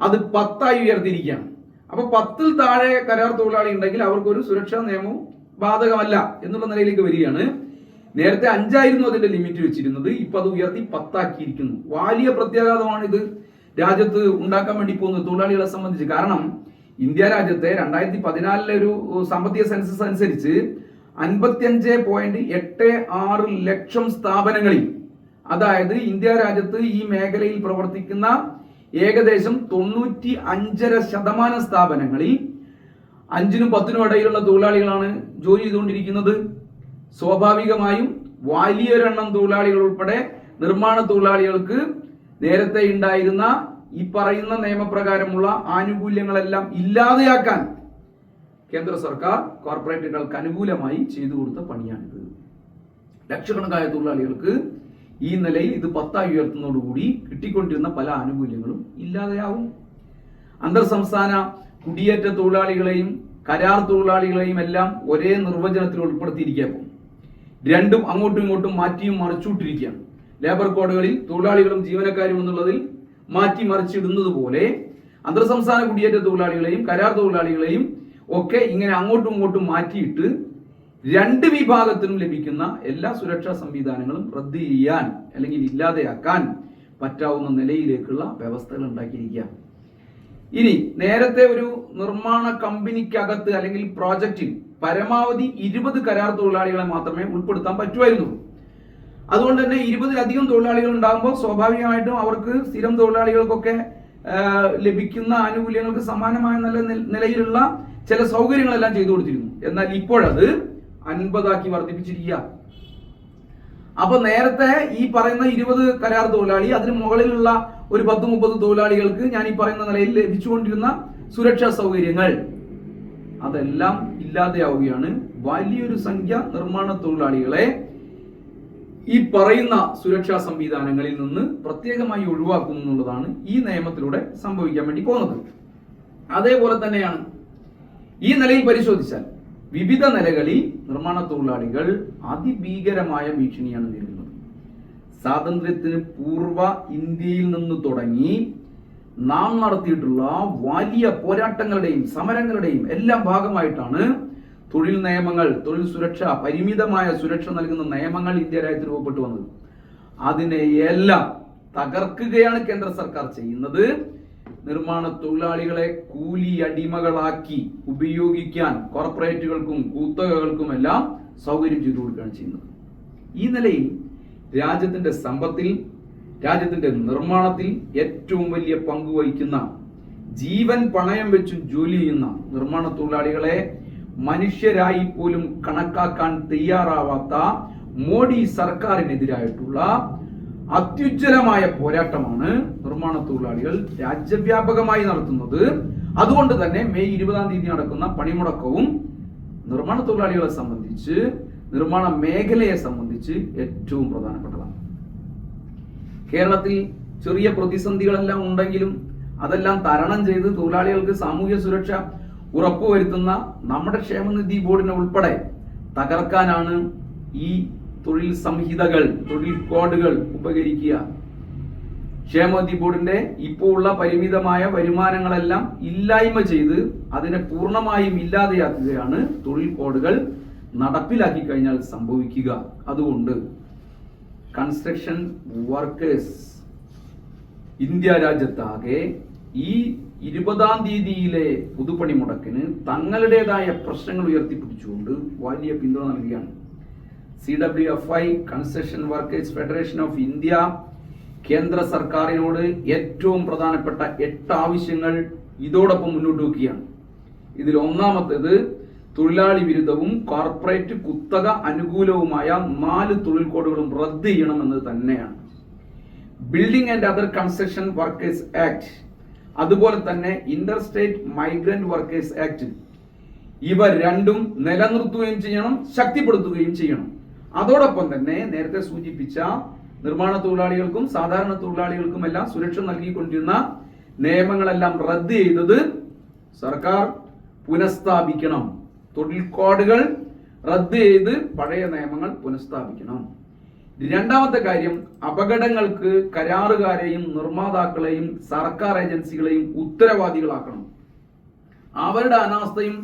അത് പത്തായി ഉയർത്തിയിരിക്കുകയാണ്. അപ്പൊ പത്തിൽ താഴെ കരാർ തൊഴിലാളി ഉണ്ടെങ്കിൽ അവർക്ക് ഒരു സുരക്ഷാ നിയമവും ബാധകമല്ല എന്നുള്ള നിലയിലേക്ക് വരികയാണ്. നേരത്തെ അഞ്ചായിരുന്നു അതിന്റെ ലിമിറ്റ് വെച്ചിരുന്നത് ഇപ്പൊ അത് ഉയർത്തി പത്താക്കിയിരിക്കുന്നു. വലിയ പ്രത്യാഘാതമാണ് ഇത് രാജ്യത്ത് ഉണ്ടാക്കാൻ വേണ്ടി പോകുന്നത് തൊഴിലാളികളെ സംബന്ധിച്ച്. കാരണം ഇന്ത്യ രാജ്യത്തെ രണ്ടായിരത്തി പതിനാലിലെ ഒരു സാമ്പത്തിക സെൻസസ് അനുസരിച്ച് അൻപത്തിയഞ്ച് പോയിന്റ് എട്ട് ആറ് ലക്ഷം സ്ഥാപനങ്ങളിൽ അതായത് ഇന്ത്യ രാജ്യത്ത് ഈ മേഖലയിൽ പ്രവർത്തിക്കുന്ന ഏകദേശം തൊണ്ണൂറ്റി അഞ്ചര ശതമാനം സ്ഥാപനങ്ങളിൽ അഞ്ചിനും പത്തിനും ഇടയിലുള്ള തൊഴിലാളികളാണ് ജോലി ചെയ്തുകൊണ്ടിരിക്കുന്നത്. സ്വാഭാവികമായും വലിയൊരെണ്ണം തൊഴിലാളികൾ ഉൾപ്പെടെ നിർമ്മാണ തൊഴിലാളികൾക്ക് നേരത്തെ ഉണ്ടായിരുന്ന ഈ പറയുന്ന നിയമപ്രകാരമുള്ള ആനുകൂല്യങ്ങളെല്ലാം ഇല്ലാതെയാക്കാൻ കേന്ദ്ര സർക്കാർ കോർപ്പറേറ്റുകൾക്ക് അനുകൂലമായി ചെയ്തു കൊടുത്ത പണിയാണിത്. ലക്ഷക്കണക്കായ തൊഴിലാളികൾക്ക് ഈ നിലയിൽ ഇത് പത്തായി ഉയർത്തുന്നതോടുകൂടി കിട്ടിക്കൊണ്ടിരുന്ന പല ആനുകൂല്യങ്ങളും ഇല്ലാതെയാവും. അന്തർ സംസ്ഥാന കുടിയേറ്റ തൊഴിലാളികളെയും കരാർ തൊഴിലാളികളെയും എല്ലാം ഒരേ നിർവചനത്തിൽ ഉൾപ്പെടുത്തിയിരിക്കുക രണ്ടും അങ്ങോട്ടും ഇങ്ങോട്ടും മാറ്റിയും മറിച്ചുവിട്ടിരിക്കുകയാണ്. ലേബർ കോഡുകളിൽ തൊഴിലാളികളും ജീവനക്കാരും എന്നുള്ളതിൽ മാറ്റി മറിച്ചിടുന്നത് പോലെ അന്തർ സംസ്ഥാന കുടിയേറ്റ തൊഴിലാളികളെയും കരാർ തൊഴിലാളികളെയും ഒക്കെ ഇങ്ങനെ അങ്ങോട്ടും ഇങ്ങോട്ടും മാറ്റിയിട്ട് രണ്ട് വിഭാഗത്തിനും ലഭിക്കുന്ന എല്ലാ സുരക്ഷാ സംവിധാനങ്ങളും റദ്ദ് ചെയ്യാൻ അല്ലെങ്കിൽ ഇല്ലാതെയാക്കാൻ പറ്റാവുന്ന നിലയിലേക്കുള്ള വ്യവസ്ഥകൾ ഉണ്ടാക്കിയിരിക്കുക ഇനി നേരത്തെ ഒരു നിർമ്മാണ കമ്പനിക്കകത്ത് അല്ലെങ്കിൽ പ്രോജക്റ്റിൽ പരമാവധി ഇരുപത് കരാർ തൊഴിലാളികളെ മാത്രമേ ഉൾപ്പെടുത്താൻ പറ്റുമായിരുന്നു. അതുകൊണ്ട് തന്നെ ഇരുപതിലധികം തൊഴിലാളികൾ ഉണ്ടാകുമ്പോൾ സ്വാഭാവികമായിട്ടും അവർക്ക് സ്ഥിരം തൊഴിലാളികൾക്കൊക്കെ ലഭിക്കുന്ന ആനുകൂല്യങ്ങൾക്ക് സമാനമായ നല്ല നിലയിലുള്ള ചില സൗകര്യങ്ങളെല്ലാം ചെയ്തു കൊടുത്തിരുന്നു. എന്നാൽ ഇപ്പോഴത് അൻപതാക്കി വർദ്ധിപ്പിച്ചിരിക്കുക. അപ്പൊ നേരത്തെ ഈ പറയുന്ന ഇരുപത് കരാർ തൊഴിലാളി അതിന് മുകളിലുള്ള ഒരു പത്ത് മുപ്പത് തൊഴിലാളികൾക്ക് ഞാൻ ഈ പറയുന്ന നിലയിൽ ലഭിച്ചുകൊണ്ടിരുന്ന സുരക്ഷാ സൗകര്യങ്ങൾ. അതെല്ലാം ഇല്ലാതെയാവുകയാണ്. വലിയൊരു സംഖ്യ നിർമ്മാണ തൊഴിലാളികളെ ഈ പറയുന്ന സുരക്ഷാ സംവിധാനങ്ങളിൽ നിന്ന് പ്രത്യേകമായി ഒഴിവാക്കുന്നു എന്നുള്ളതാണ് ഈ നിയമത്തിലൂടെ സംഭവിക്കാൻ വേണ്ടി പോകുന്നത്. അതേപോലെ തന്നെയാണ് ഈ നിലയിൽ പരിശോധിച്ചാൽ വിവിധ നിലകളിൽ നിർമ്മാണ തൊഴിലാളികൾ അതിഭീകരമായ ഭീഷണിയാണ് നേരിടുന്നത്. സ്വാതന്ത്ര്യത്തിന് പൂർവ ഇന്ത്യയിൽ നിന്ന് തുടങ്ങി നാം നടത്തിയിട്ടുള്ള വലിയ പോരാട്ടങ്ങളുടെയും സമരങ്ങളുടെയും എല്ലാം ഭാഗമായിട്ടാണ് തൊഴിൽ നിയമങ്ങൾ തൊഴിൽ സുരക്ഷ പരിമിതമായ സുരക്ഷ നൽകുന്ന നിയമങ്ങൾ ഇന്ത്യ രാജ്യത്ത് രൂപപ്പെട്ടു വന്നത്. അതിനെ എല്ലാം തകർക്കുകയാണ് കേന്ദ്ര സർക്കാർ ചെയ്യുന്നത്. നിർമ്മാണ തൊഴിലാളികളെ കൂലി അടിമകളാക്കി ഉപയോഗിക്കാൻ കോർപ്പറേറ്റുകൾക്കും കുത്തകകൾക്കുമെല്ലാം സൗകര്യം ചെയ്തു കൊടുക്കുകയാണ് ചെയ്യുന്നത്. ഈ നിലയിൽ രാജ്യത്തിന്റെ സമ്പത്തിൽ രാജ്യത്തിന്റെ നിർമ്മാണത്തിൽ ഏറ്റവും വലിയ പങ്ക് വഹിക്കുന്ന ജീവൻ പണയം വെച്ച് ജോലി ചെയ്യുന്ന നിർമ്മാണ തൊഴിലാളികളെ മനുഷ്യരായി പോലും കണക്കാക്കാൻ തയ്യാറാവാത്ത മോഡി സർക്കാരിനെതിരായിട്ടുള്ള അത്യുജ്വലമായ പോരാട്ടമാണ് നിർമ്മാണ തൊഴിലാളികൾ രാജ്യവ്യാപകമായി നടത്തുന്നത്. അതുകൊണ്ട് തന്നെ മെയ് ഇരുപതാം തീയതി നടക്കുന്ന പണിമുടക്കവും നിർമ്മാണ തൊഴിലാളികളെ സംബന്ധിച്ച് നിർമ്മാണ മേഖലയെ സംബന്ധിച്ച് ഏറ്റവും പ്രധാനപ്പെട്ടതാണ്. കേരളത്തിൽ ചെറിയ പ്രതിസന്ധികളെല്ലാം ഉണ്ടെങ്കിലും അതെല്ലാം തരണം ചെയ്ത് തൊഴിലാളികൾക്ക് സാമൂഹ്യ സുരക്ഷ ഉറപ്പുവരുത്തുന്ന നമ്മുടെ ക്ഷേമനിധി ബോർഡിനെ ഉൾപ്പെടെ തകർക്കാനാണ് ഈ തൊഴിൽ സംഹിതകൾ തൊഴിൽ കോഡുകൾ ഉപകരിക്കുക. ക്ഷേമനിധി ബോർഡിന്റെ ഇപ്പോൾ ഉള്ള പരിമിതമായ വരുമാനങ്ങളെല്ലാം ഇല്ലായ്മ ചെയ്ത് അതിനെ പൂർണമായും ഇല്ലാതെയാക്കുകയാണ് തൊഴിൽ കോഡുകൾ നടപ്പിലാക്കി കഴിഞ്ഞാൽ സംഭവിക്കുക. അതുകൊണ്ട് കൺസ്ട്രക്ഷൻ വർക്കേഴ്സ് ഇന്ത്യ രാജ്യത്താകെ ഈ ഇരുപതാം തീയതിയിലെ പുതുപ്പണി മുടക്കിന് തങ്ങളുടേതായ പ്രശ്നങ്ങൾ ഉയർത്തിപ്പിടിച്ചുകൊണ്ട് വലിയ പിന്തുണ നൽകുകയാണ്. C W F I construction workers federation of India കേന്ദ്ര സർക്കാരിനോട് ഏറ്റവും പ്രധാനപ്പെട്ട എട്ട് ആവശ്യങ്ങൾ ഇതോടൊപ്പം മുന്നോട്ട് വെക്കുകയാണ്. ഇതിൽ ഒന്നാമത്തേത് തൊഴിലാളി വിരുദ്ധവും കോർപ്പറേറ്റ് കുത്തക അനുകൂലവുമായ നാല് തൊഴിൽ കോഡുകളും റദ്ദ് ചെയ്യണമെന്നത് തന്നെയാണ്. Building and other construction workers act അതുപോലെ തന്നെ inter state migrant workers act ഇവ രണ്ടും നിലനിർത്തുകയും ചെയ്യണം ശക്തിപ്പെടുത്തുകയും ചെയ്യണം. അതോടൊപ്പം തന്നെ നേരത്തെ സൂചിപ്പിച്ച നിർമ്മാണ തൊഴിലാളികൾക്കും സാധാരണ തൊഴിലാളികൾക്കും എല്ലാം സുരക്ഷ നൽകിക്കൊണ്ടിരുന്ന നിയമങ്ങളെല്ലാം റദ്ദ് ചെയ്തത് സർക്കാർ പുനഃസ്ഥാപിക്കണം. തൊഴിൽ കോഡുകൾ റദ്ദ് ചെയ്ത് പഴയ നിയമങ്ങൾ പുനഃസ്ഥാപിക്കണം. രണ്ടാമത്തെ കാര്യം അപകടങ്ങൾക്ക് കരാറുകാരെയും നിർമ്മാതാക്കളെയും സർക്കാർ ഏജൻസികളെയും ഉത്തരവാദികളാക്കണം. അവരുടെ അനാസ്ഥയും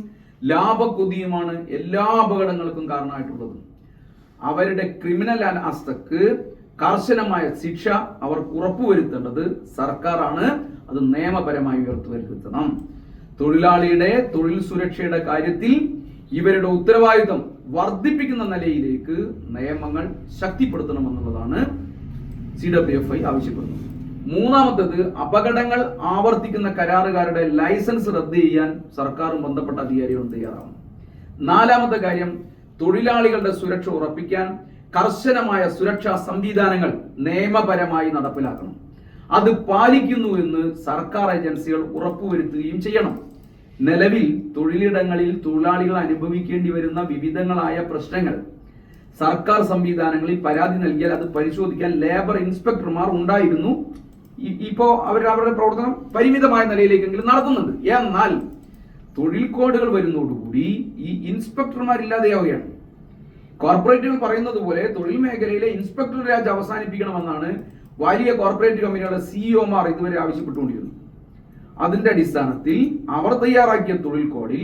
ലാഭക്കൊതിയുമാണ് എല്ലാ അപകടങ്ങൾക്കും കാരണമായിട്ടുള്ളത്. അവരുടെ ക്രിമിനൽ അനാസ്ഥക്ക് കർശനമായ ശിക്ഷ അവർക്ക് ഉറപ്പുവരുത്തേണ്ടത് സർക്കാരാണ്. അത് നിയമപരമായി ഉയർത്തുവരുത്തണം. തൊഴിലാളിയുടെ തൊഴിൽ സുരക്ഷയുടെ കാര്യത്തിൽ ഇവരുടെ ഉത്തരവാദിത്വം വർദ്ധിപ്പിക്കുന്ന നിലയിലേക്ക് നിയമങ്ങൾ ശക്തിപ്പെടുത്തണമെന്നുള്ളതാണ് സി ഡബ്ല്യു എഫ് ഐ ആവശ്യപ്പെടുന്നത്. മൂന്നാമത്തേത് അപകടങ്ങൾ ആവർത്തിക്കുന്ന കരാറുകാരുടെ ലൈസൻസ് റദ്ദ് ചെയ്യാൻ സർക്കാരും ബന്ധപ്പെട്ട അധികാരികളും തയ്യാറാവണം. നാലാമത്തെ കാര്യം തൊഴിലാളികളുടെ സുരക്ഷ ഉറപ്പിക്കാൻ കർശനമായ സുരക്ഷാ സംവിധാനങ്ങൾ നിയമപരമായി നടപ്പിലാക്കണം. അത് പാലിക്കുന്നു എന്ന് സർക്കാർ ഏജൻസികൾ ഉറപ്പുവരുത്തുകയും ചെയ്യണം. നിലവിൽ തൊഴിലിടങ്ങളിൽ തൊഴിലാളികൾ അനുഭവിക്കേണ്ടി വരുന്ന വിവിധങ്ങളായ പ്രശ്നങ്ങൾ. സർക്കാർ സംവിധാനങ്ങളിൽ പരാതി നൽകിയാൽ അത് പരിശോധിക്കാൻ ലേബർ ഇൻസ്പെക്ടർമാർ ഉണ്ടായിരുന്നു. ഇപ്പോ അവർ അവരുടെ പ്രവർത്തനം പരിമിതമായ നിലയിലേക്കെങ്കിലും നടത്തുന്നുണ്ട്. എന്നാൽ തൊഴിൽ കോഡുകൾ വരുന്നതോടുകൂടി ഈ ഇൻസ്പെക്ടർമാർ ഇല്ലാതെയാവുകയാണ് കോർപ്പറേറ്റുകൾ പറയുന്നത് പോലെ തൊഴിൽ മേഖലയിലെ ഇൻസ്പെക്ടർ രാജ് അവസാനിപ്പിക്കണമെന്നാണ് വലിയ കോർപ്പറേറ്റ് കമ്പനികളുടെ സിഇഒമാർ ഇതുവരെ ആവശ്യപ്പെട്ടുകൊണ്ടിരുന്നു അതിന്റെ അടിസ്ഥാനത്തിൽ അവർ തയ്യാറാക്കിയ തൊഴിൽ കോഡിൽ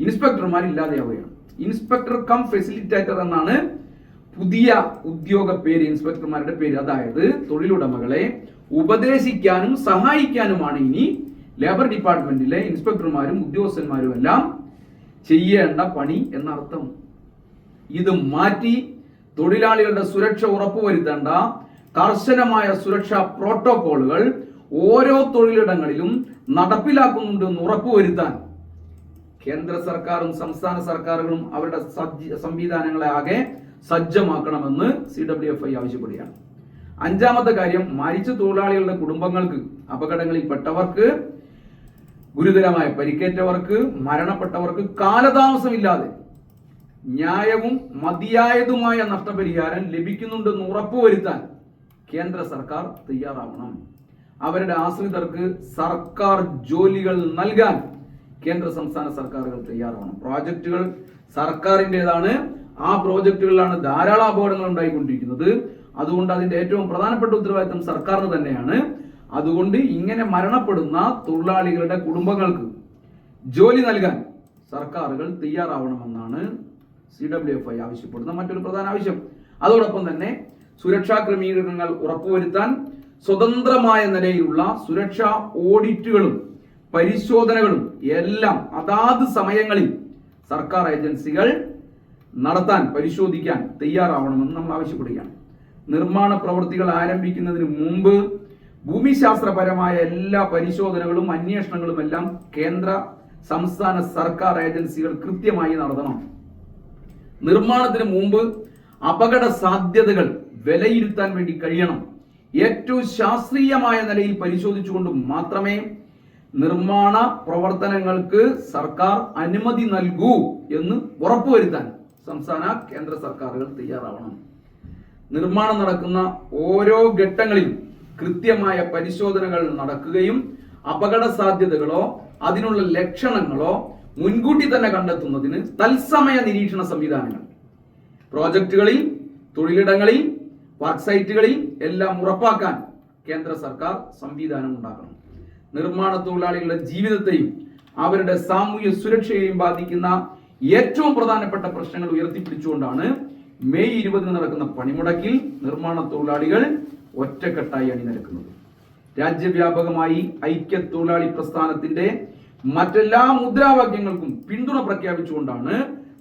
ഇൻസ്പെക്ടർമാർ ഇല്ലാതെയാവുകയാണ് ഇൻസ്പെക്ടർ കം ഫെസിലിറ്റേറ്റർ എന്നാണ് പുതിയ ഉദ്യോഗ പേര് ഇൻസ്പെക്ടർമാരുടെ പേര്. അതായത് തൊഴിലുടമകളെ ഉപദേശിക്കാനും സഹായിക്കാനുമാണ് ഇനി ലേബർ ഡിപ്പാർട്ട്മെന്റിലെ ഇൻസ്പെക്ടർമാരും ഉദ്യോഗസ്ഥന്മാരും എല്ലാം ചെയ്യേണ്ട പണി എന്നർത്ഥം. ഇത് മാറ്റി തൊഴിലാളികളുടെ സുരക്ഷ ഉറപ്പുവരുത്തേണ്ട കർശനമായ സുരക്ഷാ പ്രോട്ടോകോളുകൾ ഓരോ തൊഴിലിടങ്ങളിലും നടപ്പിലാക്കുന്നുണ്ടെന്ന് ഉറപ്പുവരുത്താൻ കേന്ദ്ര സർക്കാരും സംസ്ഥാന സർക്കാരുകളും അവരുടെ സംവിധാനങ്ങളെ ആകെ സജ്ജമാക്കണമെന്ന് സി ഡബ്ല്യു എഫ് ഐ ആവശ്യപ്പെടുകയാണ്. അഞ്ചാമത്തെ കാര്യം മരിച്ച തൊഴിലാളികളുടെ കുടുംബങ്ങൾക്ക് അപകടങ്ങളിൽ പെട്ടവർക്ക് ഗുരുതരമായ പരിക്കേറ്റവർക്ക് മരണപ്പെട്ടവർക്ക് കാലതാമസമില്ലാതെ ന്യായവും മതിയായതുമായ നഷ്ടപരിഹാരം ലഭിക്കുന്നുണ്ടെന്ന് ഉറപ്പുവരുത്താൻ കേന്ദ്ര സർക്കാർ തയ്യാറാവണം. അവരുടെ ആശ്രിതർക്ക് സർക്കാർ ജോലികൾ നൽകാൻ കേന്ദ്ര സംസ്ഥാന സർക്കാരുകൾ തയ്യാറാവണം. പ്രോജക്റ്റുകൾ സർക്കാരിന്റെതാണ്. ആ പ്രോജക്റ്റുകളിലാണ് ധാരാളം അപകടങ്ങൾ ഉണ്ടായിക്കൊണ്ടിരിക്കുന്നത്. അതുകൊണ്ട് അതിന്റെ ഏറ്റവും പ്രധാനപ്പെട്ട ഉത്തരവാദിത്തം സർക്കാരിന് തന്നെയാണ്. അതുകൊണ്ട് ഇങ്ങനെ മരണപ്പെടുന്ന തൊഴിലാളികളുടെ കുടുംബങ്ങൾക്ക് ജോലി നൽകാൻ സർക്കാരുകൾ തയ്യാറാവണമെന്നാണ് സി ഡബ്ല്യു എഫ് ഐ ആവശ്യപ്പെടുന്ന മറ്റൊരു പ്രധാന ആവശ്യം. അതോടൊപ്പം തന്നെ സുരക്ഷാ ക്രമീകരണങ്ങൾ ഉറപ്പുവരുത്താൻ സ്വതന്ത്രമായ നിലയിലുള്ള സുരക്ഷാ ഓഡിറ്റുകളും പരിശോധനകളും എല്ലാം അതാത് സമയങ്ങളിൽ സർക്കാർ ഏജൻസികൾ നടത്താൻ പരിശോധിക്കാൻ തയ്യാറാവണമെന്ന് നമ്മൾ ആവശ്യപ്പെടുകയാണ്. നിർമ്മാണ പ്രവൃത്തികൾ ആരംഭിക്കുന്നതിന് മുമ്പ് ഭൂമിശാസ്ത്രപരമായ എല്ലാ പരിശോധനകളും അന്വേഷണങ്ങളും എല്ലാം കേന്ദ്ര സംസ്ഥാന സർക്കാർ ഏജൻസികൾ കൃത്യമായി നടത്തണം. നിർമ്മാണത്തിന് മുമ്പ് അപകട സാധ്യതകൾ വിലയിരുത്താൻ വേണ്ടി കഴിയണം. ഏറ്റവും ശാസ്ത്രീയമായ നിലയിൽ പരിശോധിച്ചുകൊണ്ട് മാത്രമേ നിർമ്മാണ പ്രവർത്തനങ്ങൾക്ക് സർക്കാർ അനുമതി നൽകൂ എന്ന് ഉറപ്പുവരുത്താൻ സംസ്ഥാന കേന്ദ്ര സർക്കാരുകൾ തയ്യാറാവണം. നിർമ്മാണം നടക്കുന്ന ഓരോ ഘട്ടങ്ങളിലും കൃത്യമായ പരിശോധനകൾ നടക്കുകയും അപകട സാധ്യതകളോ അതിനുള്ള ലക്ഷണങ്ങളോ മുൻകൂട്ടി തന്നെ കണ്ടെത്തുന്നതിന് തത്സമയ നിരീക്ഷണ സംവിധാനങ്ങൾ. പ്രോജക്റ്റുകളിൽ തൊഴിലിടങ്ങളിൽ വർക്ക് സൈറ്റുകളിൽ എല്ലാം ഉറപ്പാക്കാൻ കേന്ദ്ര സർക്കാർ സംവിധാനം ഉണ്ടാക്കണം. നിർമ്മാണ തൊഴിലാളികളുടെ ജീവിതത്തെയും അവരുടെ സാമൂഹ്യ സുരക്ഷയെയും ബാധിക്കുന്ന ഏറ്റവും പ്രധാനപ്പെട്ട പ്രശ്നങ്ങൾ ഉയർത്തിപ്പിടിച്ചുകൊണ്ടാണ് മെയ് ഇരുപതിന് നടക്കുന്ന പണിമുടക്കിൽ നിർമ്മാണ തൊഴിലാളികൾ ഒറ്റക്കെട്ടായി അണിനിരക്കുന്നത്. രാജ്യവ്യാപകമായി ഐക്യ തൊഴിലാളി പ്രസ്ഥാനത്തിന്റെ മറ്റെല്ലാ മുദ്രാവാക്യങ്ങൾക്കും പിന്തുണ പ്രഖ്യാപിച്ചുകൊണ്ടാണ്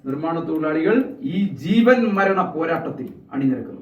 നിർമ്മാണ തൊഴിലാളികൾ ഈ ജീവൻ മരണ പോരാട്ടത്തിൽ അണിനിരക്കുന്നത്.